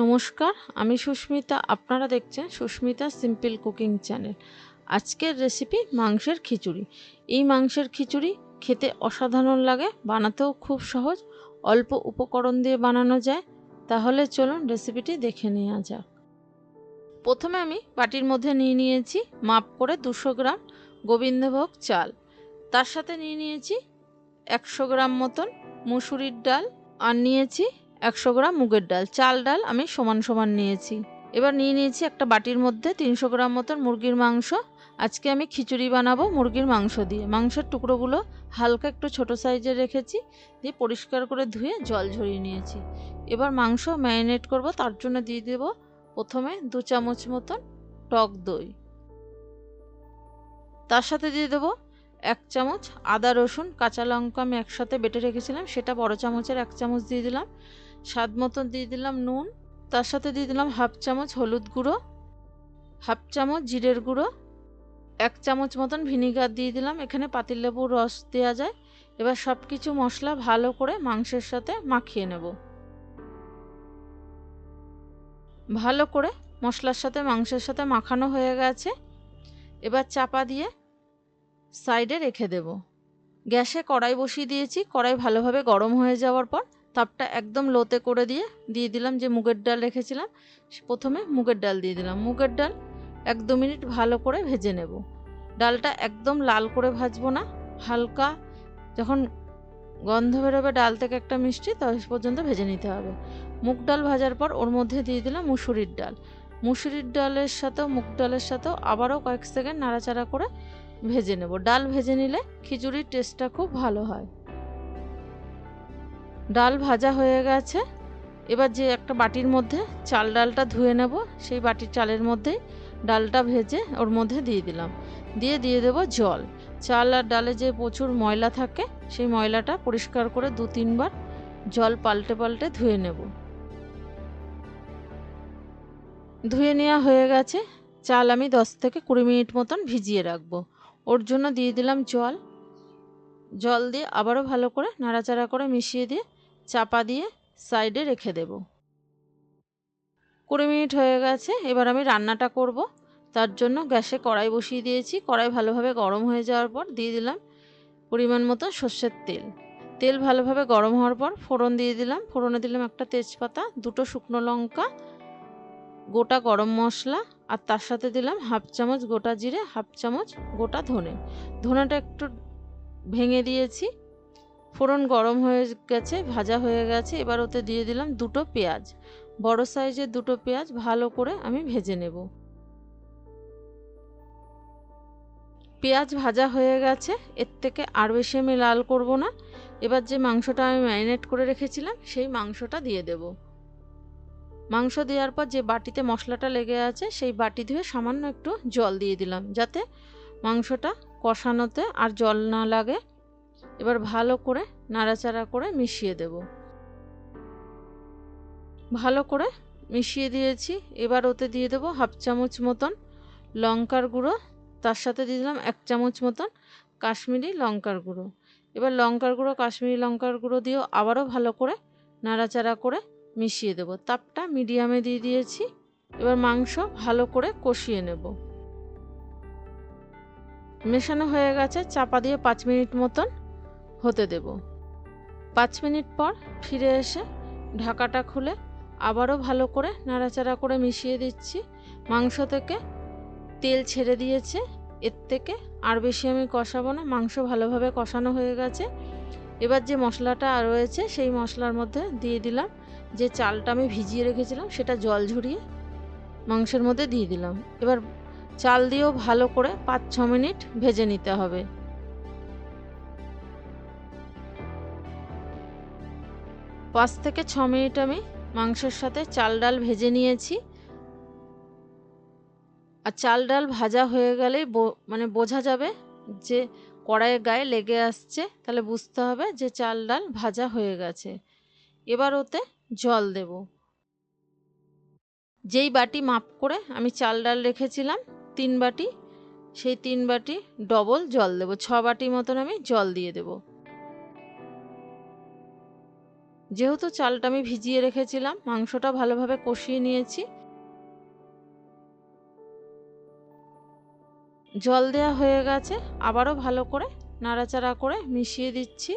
নমস্কার, আমি সুস্মিতা। আপনারা দেখছেন সুস্মিতা সিম্পল কুকিং চ্যানেল আজকের রেসিপি মাংসের খিচুড়ি। এই মাংসের খিচুড়ি খেতে অসাধারণ লাগে, বানাতেও খুব সহজ। অল্প উপকরণ দিয়ে বানানো যায়। তাহলে চলুন রেসিপিটি দেখে নেওয়া যাক। প্রথমে আমি বাটির মধ্যে নিয়ে নিয়েছি মাপ করে দুশো গ্রাম গোবিন্দভোগ চাল। তার সাথে নিয়ে নিয়েছি একশো গ্রাম মতন মুসুরির ডাল। আর নিয়েছি একশো গ্রাম মুগের ডাল। চাল ডাল আমি সমান সমান নিয়েছি। এবার নিয়ে নিয়েছি একটা বাটির মধ্যে তিনশো গ্রাম মতন মুরগির মাংস। আজকে আমি খিচুড়ি বানাবো মুরগির মাংস দিয়ে। মাংসের টুকরোগুলো হালকা একটু ছোট সাইজের রেখেছি, দিয়ে পরিষ্কার করে ধুয়ে জল ঝরিয়ে নিয়েছি। এবার মাংস ম্যারিনেট করব, তার জন্য দিয়ে দেব প্রথমে দু চামচ মতন টক দই। তার সাথে দিয়ে দেবো এক চামচ আদা রসুন, কাঁচা লঙ্কা আমি একসাথে বেটে রেখেছিলাম, সেটা বড় চামচের এক চামচ দিয়ে দিলাম। স্বাদ মতন দিয়ে দিলাম নুন, তার সাথে দিয়ে দিলাম হাফ চামচ হলুদ গুঁড়ো, হাফ চামচ জিরের গুঁড়ো, এক চামচ মতন ভিনিগার দিয়ে দিলাম। এখানে পাতিলেবুর রস দেওয়া যায়। এবার সব কিছু মশলা ভালো করে মাংসের সাথে মাখিয়ে নেব। ভালো করে মশলার সাথে মাংসের সাথে মাখানো হয়ে গেছে। এবার চাপা দিয়ে সাইডে রেখে দেব। গ্যাসে কড়াই বসিয়ে দিয়েছি। কড়াই ভালোভাবে গরম হয়ে যাওয়ার পর তাপটা একদম লোতে করে দিয়ে দিয়ে দিলাম যে মুগের ডাল রেখেছিলাম প্রথমে মুগের ডাল দিয়ে দিলাম। মুগের ডাল এক দু মিনিট ভালো করে ভেজে নেব। ডালটা একদম লাল করে ভাজবো না, হালকা যখন গন্ধ বেরোবে ডাল থেকে একটা মিষ্টি তখন পর্যন্ত ভেজে নিতে হবে। মুগ ডাল ভাজার পর ওর মধ্যে দিয়ে দিলাম মুসুরির ডাল। মুসুরির ডালের সাথেও, মুগ ডালের সাথেও আবারও কয়েক সেকেন্ড নাড়াচাড়া করে ভেজে নেব। ডাল ভেজে নিলে খিচুড়ির টেস্টটা খুব ভালো হয়। ডাল ভাজা হয়ে গেছে। এবার যে একটা বাটির মধ্যে চাল ডালটা ধুয়ে নেব, সেই বাটির চালের মধ্যে ডালটা ভেজে ওর মধ্যে দিয়ে দিলাম। দিয়ে দিয়ে দেব জল। চাল আর ডালে যে প্রচুর ময়লা থাকে, সেই ময়লাটা পরিষ্কার করে দু তিনবার জল পাল্টে পাল্টে ধুয়ে নেব। ধুয়ে নেওয়া হয়ে গেছে। চাল আমি দশ থেকে কুড়ি মিনিট মতন ভিজিয়ে রাখব। ওর জন্য দিয়ে দিলাম জল। জল দিয়ে আবারও ভালো করে নাড়াচাড়া করে মিশিয়ে দিয়ে চাপা দিয়ে সাইডে রেখে দেব। কুড়ি মিনিট হয়ে গেছে, এবার আমি রান্নাটা করব। তার জন্য গ্যাসে কড়াই বসিয়ে দিয়েছি। কড়াই ভালোভাবে গরম হয়ে যাওয়ার পর দিয়ে দিলাম পরিমাণ মতো সর্ষের তেল। তেল ভালোভাবে গরম হওয়ার পর ফোড়ন দিয়ে দিলাম। ফোড়নে দিলাম একটা তেজপাতা, দুটো শুকনো লঙ্কা, গোটা গরম মশলা, আর তার সাথে দিলাম হাফ চামচ গোটা জিরে, হাফ চামচ গোটা ধনে। ধনেটা একটু ভেঙে দিয়েছি। ফোড়ন গরম হয়ে গেছে, ভাজা হয়ে গেছে। এবার ওতে দিয়ে দিলাম দুটো পেঁয়াজ। বড় সাইজের দুটো পেঁয়াজ ভালো করে আমি ভেজে নেব। পেঁয়াজ ভাজা হয়ে গেছে, এর থেকে আর বেশি আমি লাল করব না। এবার যে মাংসটা আমি ম্যারিনেট করে রেখেছিলাম, সেই মাংসটা দিয়ে দেব। মাংস দেওয়ার পর যে বাটিতে মশলাটা লেগে আছে, সেই বাটি ধুয়ে সামান্য একটু জল দিয়ে দিলাম, যাতে মাংসটা কষানোতে আর জল না লাগে। এবার ভালো করে নাড়াচাড়া করে মিশিয়ে দেব। ভালো করে মিশিয়ে দিয়েছি। এবার ওতে দিয়ে দেবো হাফ চামচ মতন লঙ্কার গুঁড়ো। তার সাথে দিয়ে দিলাম এক চামচ মতন কাশ্মীরি লঙ্কার গুঁড়ো। এবার লঙ্কার গুঁড়ো, কাশ্মীরি লঙ্কার গুঁড়ো দিয়েও আবারও ভালো করে নাড়াচাড়া করে মিশিয়ে দেব। তাপটা মিডিয়ামে দিয়ে দিয়েছি। এবার মাংস ভালো করে কষিয়ে নেব। মেশানো হয়ে গেছে। চাপা দিয়ে পাঁচ মিনিট মতন হতে দেব। পাঁচ মিনিট পর ফিরে এসে ঢাকাটা খুলে আবারও ভালো করে নাড়াচাড়া করে মিশিয়ে দিচ্ছি। মাংস থেকে তেল ছেড়ে দিয়েছে। এর থেকে আর বেশি আমি কষাবো না। মাংস ভালোভাবে কষানো হয়ে গেছে। এবার যে মশলাটা রয়েছে সেই মশলার মধ্যে দিয়ে দিলাম। যে চালটা আমি ভিজিয়ে রেখেছিলাম সেটা জল ঝরিয়ে মাংসের মধ্যে দিয়ে দিলাম। এবার চাল দিয়েও ভালো করে পাঁচ ছ মিনিট ভেজে নিতে হবে। পাঁচ থেকে ছ মিনিট আমি মাংসের সাথে চাল ডাল ভেজে নিয়েছি। আর চাল ডাল ভাজা হয়ে গেলেই মানে বোঝা যাবে যে কড়াইয়ের গায়ে লেগে আসছে। তাহলে বুঝতে হবে যে চাল ডাল ভাজা হয়ে গেছে। এবার ওতে জল দেব। যেই বাটি মাপ করে আমি চাল ডাল রেখেছিলাম, তিন বাটি, সেই তিন বাটি ডবল জল দেব। ছ বাটি মতন আমি জল দিয়ে দেব। যেহেতু চালটা আমি ভিজিয়ে রেখেছিলাম, মাংসটা ভালোভাবে কষিয়ে নিয়েছি। জল দেওয়া হয়ে গেছে, আবারও ভালো করে নাড়াচাড়া করে মিশিয়ে দিচ্ছি।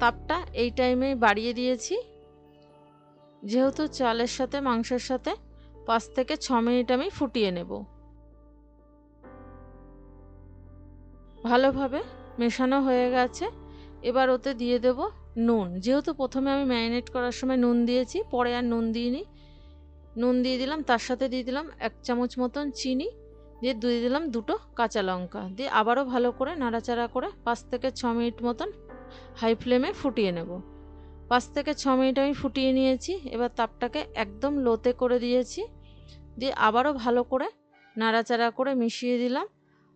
তাপটা এই টাইমে বাড়িয়ে দিয়েছি। যেহেতু চালের সাথে, মাংসের সাথে, পাঁচ থেকে ছ মিনিট আমি ফুটিয়ে নেব। ভালোভাবে মেশানো হয়ে গেছে। এবার ওতে দিয়ে দেব নুন। যেহেতু প্রথমে আমি ম্যারিনেট করার সময় নুন দিয়েছি, পরে আর নুন দিইনি। নুন দিয়ে দিলাম, তার সাথে দিয়ে দিলাম এক চামচ মতন চিনি, দিয়ে দিয়ে দিলাম দুটো কাঁচা লঙ্কা। দিয়ে আবারও ভালো করে নাড়াচাড়া করে পাঁচ থেকে ছ মিনিট মতন হাই ফ্লেমে ফুটিয়ে নেব। পাঁচ থেকে ছ মিনিট আমি ফুটিয়ে নিয়েছি, এবার তাপটাকে একদম লোতে করে দিয়েছি। দিয়ে আবারও ভালো করে নাড়াচাড়া করে মিশিয়ে দিলাম।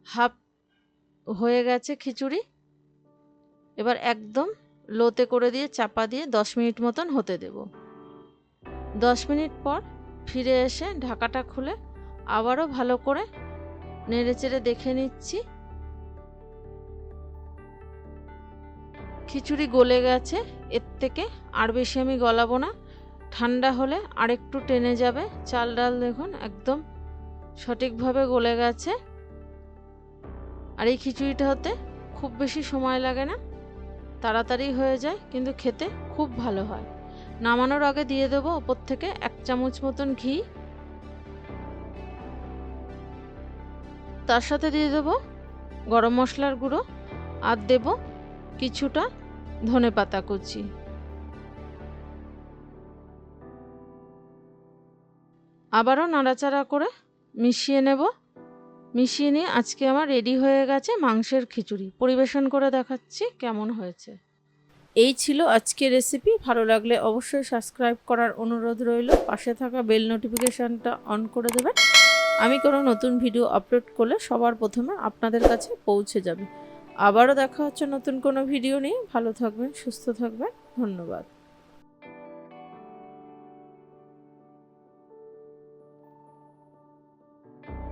হাফ হয়ে গেছে খিচুড়ি। এবার একদম লোতে করে দিয়ে চাপা দিয়ে দশ মিনিট মতন হতে দেব। দশ মিনিট পর ফিরে এসে ঢাকাটা খুলে আবারও ভালো করে নেড়ে চেড়ে দেখে নিচ্ছি। খিচুড়ি গলে গেছে, এর থেকে আর বেশি আমি গলাবো না। ঠান্ডা হলে আরেকটু টেনে যাবে। চাল ডাল দেখুন একদম সঠিকভাবে গলে গেছে। আর এই খিচুড়িটা হতে খুব বেশি সময় লাগে না। তাড়াতাড়ি হয়ে যায়, কিন্তু খেতে খুব ভালো হয়। নামানোর আগে দিয়ে দেবো ওপর থেকে এক চামচ মতন ঘি। তার সাথে দিয়ে দেবো গরম মশলার গুঁড়ো আর দেব কিছুটা ধনে পাতা কুচি। আবারও নাড়াচাড়া করে মিশিয়ে নেব। মিশিয়ে নিয়ে আজকে আমার রেডি হয়ে গেছে মাংসের খিচুড়ি। পরিবেশন করে দেখাচ্ছি কেমন হয়েছে। এই ছিল আজকের রেসিপি ভালো লাগলে অবশ্যই সাবস্ক্রাইব করার অনুরোধ রইল। পাশে থাকা বেল নোটিফিকেশানটা অন করে দেবেন। আমি কোনো নতুন ভিডিও আপলোড করলে সবার প্রথমে আপনাদের কাছে পৌঁছে যাবে। আবারও দেখা হচ্ছে নতুন কোনো ভিডিও নিয়ে। ভালো থাকবেন, সুস্থ থাকবেন। ধন্যবাদ।